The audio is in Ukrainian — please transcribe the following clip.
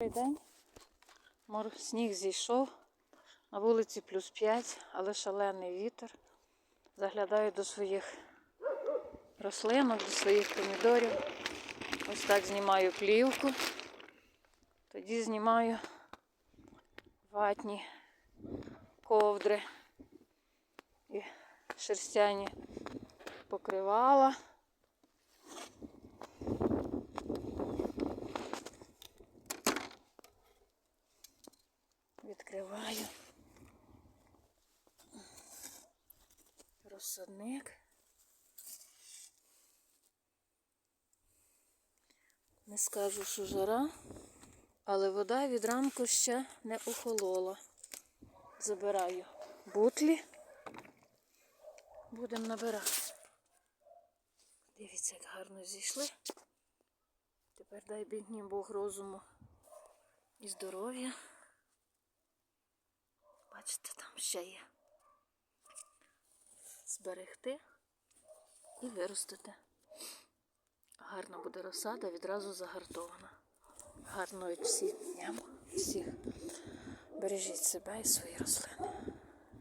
Добрий день. Сніг зійшов. На вулиці плюс 5, але шалений вітер. Заглядаю до своїх рослинок, до своїх помідорів. Ось так знімаю плівку. Тоді знімаю ватні ковдри і шерстяні покривала. Відкриваю розсадник. Не скажу, що жара, але вода від ранку ще не охолола. Забираю бутлі. Будемо набирати. Дивіться, як гарно зійшли. Тепер дай бідній Бог розуму і здоров'я. Бачите, там ще є. Зберегти і виростити. Гарна буде розсада, відразу загартована. Гарної всі дням, всіх. Бережіть себе і свої рослини.